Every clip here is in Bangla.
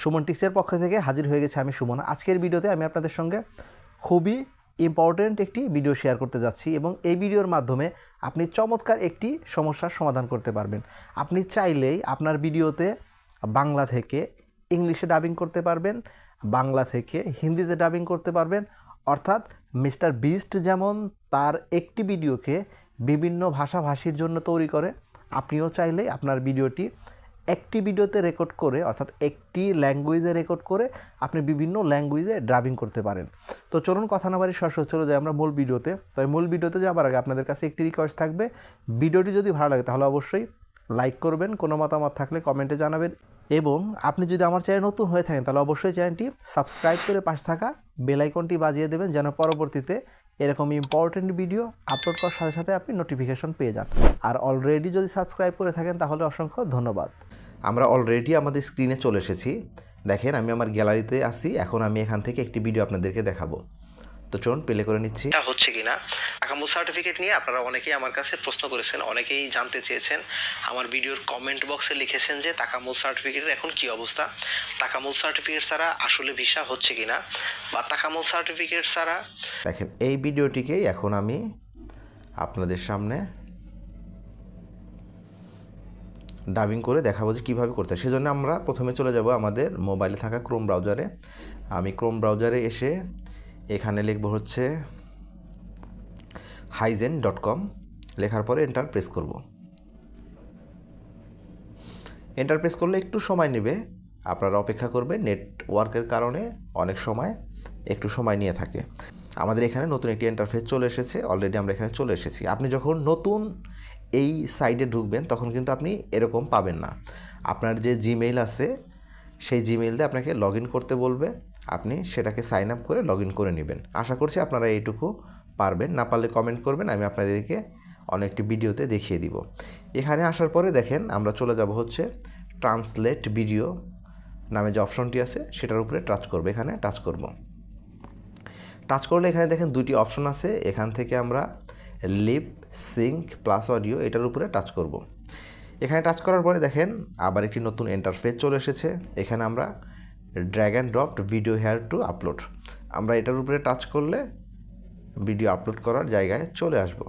সুমন টিক্সের পক্ষ থেকে হাজির হয়ে গেছে আমি সুমন। আজকের ভিডিওতে আমি আপনাদের সঙ্গে খুবই ইম্পর্ট্যান্ট একটি ভিডিও শেয়ার করতে যাচ্ছি এবং এই ভিডিওর মাধ্যমে আপনি চমৎকার একটি সমস্যার সমাধান করতে পারবেন। আপনি চাইলেই আপনার ভিডিওতে বাংলা থেকে ইংলিশে ডাবিং করতে পারবেন, বাংলা থেকে হিন্দিতে ডাবিং করতে পারবেন, অর্থাৎ মিস্টার বিস্ট যেমন তার একটি ভিডিওকে বিভিন্ন ভাষাভাষীর জন্য তৈরি করে, আপনিও চাইলে আপনার ভিডিওটি একটি ভিডিওতে রেকর্ড করে, অর্থাৎ একটি ল্যাঙ্গুয়েজে রেকর্ড করে আপনি বিভিন্ন ল্যাঙ্গুয়েজে ড্রাবিং করতে পারেন। তো চলুন কথা না বাড়ি সরাসরি চলে যাই আমরা মূল ভিডিওতে। তবে মূল ভিডিওতে যাবার আগে আপনাদের কাছে একটি রিকোয়েস্ট থাকবে। ভিডিওটি যদি ভালো লাগে তাহলে অবশ্যই লাইক করবেন, কোনো মতামত থাকলে কমেন্টে জানাবেন। এবং আপনি যদি আমার চ্যানেল নতুন হয়ে থাকেন তাহলে অবশ্যই চ্যানেলটি সাবস্ক্রাইব করে পাশে থাকা বেল আইকনটি বাজিয়ে দেবেন যেন পরবর্তীতে এরকম ইম্পর্টেন্ট ভিডিও আপলোড করার সাথে সাথে আপনি নোটিফিকেশন পেয়ে যান। আর অলরেডি যদি সাবস্ক্রাইব করে থাকেন তাহলে অসংখ্য ধন্যবাদ। আমরা অলরেডি আমাদের স্ক্রিনে চলে এসেছি। দেখেন আমি আমার গ্যালারিতে আসি এখন আমি এখান থেকে একটি ভিডিও আপনাদেরকে দেখাবো। তো চলুন প্লে করে নিচ্ছি। এটা হচ্ছে কিনা আকামুল সার্টিফিকেট নিয়ে আপনারা অনেকেই আমার কাছে প্রশ্ন করেছেন অনেকেই জানতে চেয়েছেন। আমার ভিডিওর কমেন্ট বক্সে লিখেছেন যে তাকামুল সার্টিফিকেটের এখন কি অবস্থা? তাকামুল সার্টিফিকেট ছাড়া আসলে ভিসা হচ্ছে কিনা বা তাকামুল সার্টিফিকেট ছাড়া দেখেন এই ভিডিওটিকেই এখন আমি আপনাদের সামনে ডাবিং করে দেখাবো যে কীভাবে করতে হয়। সেজন্য আমরা প্রথমে চলে যাব আমাদের মোবাইলে থাকা ক্রোম ব্রাউজারে আমি ক্রোম ব্রাউজারে এসে এখানে লিখব হচ্ছে হাইজেন ডট কম লেখার পরে এন্টার প্রেস করব। এন্টার প্রেস করলে একটু সময় নেবে। আপনারা অপেক্ষা করবে নেটওয়ার্কের কারণে অনেক সময় একটু সময় নিয়ে থাকে। আমাদের এখানে নতুন একটি ইন্টারফেস চলে এসেছে। অলরেডি আমরা এখানে চলে এসেছি। আপনি যখন নতুন এই সাইডে ঢুকবেন, তখন কিন্তু আপনি এরকম পাবেন না। আপনার যে জিমেইল আছে, সেই জিমেইল দিয়ে আপনাকে লগ করতে বলবে। আপনি সেটাকে সাইন আপ করে লগ করে নেবেন। আশা করছি আপনারা এইটুকু পারবেন। না পারলে কমেন্ট করবেন, আমি আপনাদেরকে অনেকটি ভিডিওতে দেখিয়ে দিব। এখানে আসার পরে দেখেন, আমরা চলে যাব হচ্ছে ট্রান্সলেট ভিডিও নামে যে অপশনটি আছে, সেটার উপরে টাচ করব। এখানে টাচ করব। টাচ করলে এখানে দেখেন দুটি অপশন আছে। এখান থেকে আমরা লিপ সিঙ্ক প্লাস অডিও এটার উপরে টাচ করব। এখানে টাচ করার পরে দেখেন আবার একটি নতুন ইন্টারফেস চলে এসেছে। এখানে আমরা drag and dropped video here to upload আমরা এটার উপরে টাচ করলে ভিডিও আপলোড করার জায়গায় চলে আসব।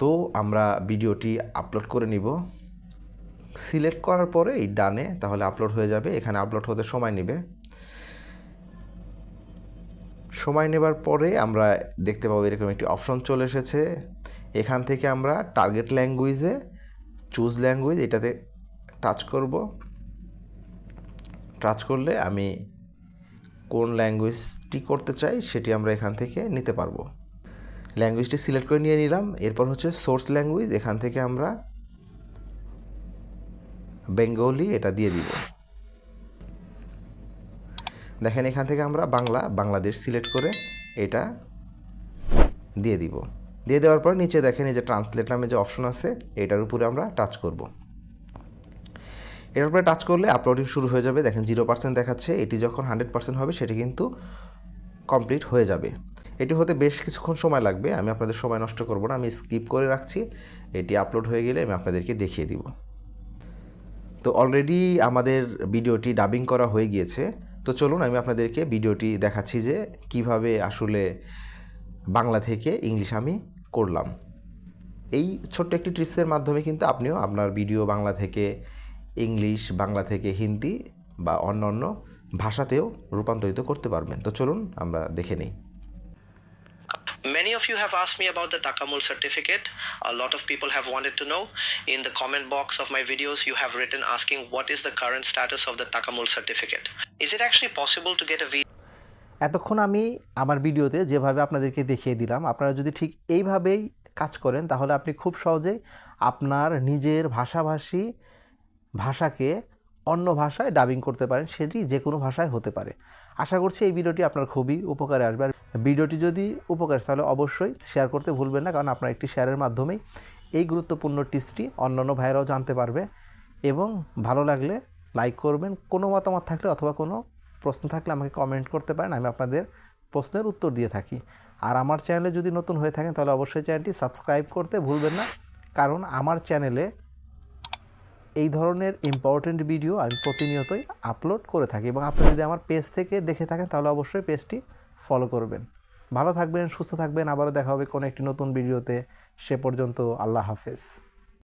তো আমরা ভিডিওটি আপলোড করে নিব। সিলেক্ট করার পরে এই ডানে তাহলে আপলোড হয়ে যাবে। এখানে আপলোড হতে সময় নেবে। সময় নেবার পরে আমরা দেখতে পাবো এরকম একটি অপশন চলে এসেছে। এখান থেকে আমরা টার্গেট ল্যাঙ্গুয়েজে চুজ ল্যাঙ্গুয়েজ এটাতে টাচ করব। টাচ করলে আমি কোন ল্যাঙ্গুয়েজটি করতে চাই সেটি আমরা এখান থেকে নিতে পারব। ল্যাঙ্গুয়েজটি সিলেক্ট করে নিয়ে নিলাম। এরপর হচ্ছে সোর্স ল্যাঙ্গুয়েজ এখান থেকে আমরা বেঙ্গলি এটা দিয়ে দিব। দেখেন এখান থেকে আমরা বাংলা, বাংলাদেশ সিলেক্ট করে এটা দিয়ে দিব। দিয়ে দেওয়ার পর নিচে দেখেন এই যে ট্রান্সলেট নামে যে অপশন আছে, এটার উপরে আমরা টাচ করব। এটার উপরে টাচ করলে আপলোডিং শুরু হয়ে যাবে। দেখেন জিরো পার্সেন্ট দেখাচ্ছে, এটি যখন হান্ড্রেড পার্সেন্ট হবে, সেটি কিন্তু কমপ্লিট হয়ে যাবে। এটি হতে বেশ কিছুক্ষণ সময় লাগবে, আমি আপনাদের সময় নষ্ট করব না, আমি স্কিপ করে রাখছি। এটি আপলোড হয়ে গেলে আমি আপনাদেরকে দেখিয়ে দিব। তো অলরেডি আমাদের ভিডিওটি ডাবিং করা হয়ে গিয়েছে। তো চলুন আমি আপনাদেরকে ভিডিওটি দেখাচ্ছি যে কীভাবে আসলে বাংলা থেকে ইংলিশ আমি করলাম। এই ছোট্ট একটি ট্রিপসের মাধ্যমে কিন্তু আপনিও আপনার ভিডিও বাংলা থেকে ইংলিশ, বাংলা থেকে হিন্দি বা অন্য অন্য ভাষাতেও রূপান্তরিত করতে পারবেন। তো চলুন আমরা দেখে নিই। Many of you have asked me about the Takamul certificate. A lot of people have wanted to know. In the comment box of my videos, you have written asking what is the current status of the Takamul certificate. Is it actually possible to get a visa? এতক্ষণ আমি আমার ভিডিওতে যেভাবে আপনাদেরকে দেখিয়ে দিলাম আপনারা যদি ঠিক এইভাবেই কাজ করেন তাহলে আপনি খুব সহজেই আপনার নিজের ভাষাভাষী ভাষাকে অন্য ভাষায় ডাবিং করতে পারেন সেটি যে কোনো ভাষায় হতে পারে আশা করছি এই ভিডিওটি আপনার খুবই উপকারে আসবে আর ভিডিওটি যদি উপকার, তাহলে অবশ্যই শেয়ার করতে ভুলবেন না, কারণ আপনার একটি শেয়ারের মাধ্যমেই এই গুরুত্বপূর্ণ টিপসটি অন্যান্য ভাইরাও জানতে পারবে। এবং ভালো লাগলে লাইক করবেন, কোনো মতামত থাকলে অথবা কোনো প্রশ্ন থাকলে আমাকে কমেন্ট করতে পারেন, আমি আপনাদের প্রশ্নের উত্তর দিয়ে থাকি। আর আমার চ্যানেলে যদি নতুন হয়ে থাকেন, তাহলে অবশ্যই চ্যানেলটি সাবস্ক্রাইব করতে ভুলবেন না, কারণ আমার চ্যানেলে এই ধরনের ইম্পর্টেন্ট ভিডিও আমি প্রতিনিয়তই আপলোড করে থাকি। এবং আপনি যদি আমার পেজ থেকে দেখে থাকেন, তাহলে অবশ্যই পেজটি ফলো করবেন। ভালো থাকবেন, সুস্থ থাকবেন। আবারও দেখা হবে কোনো একটি নতুন ভিডিওতে সে পর্যন্ত আল্লাহ হাফেজ।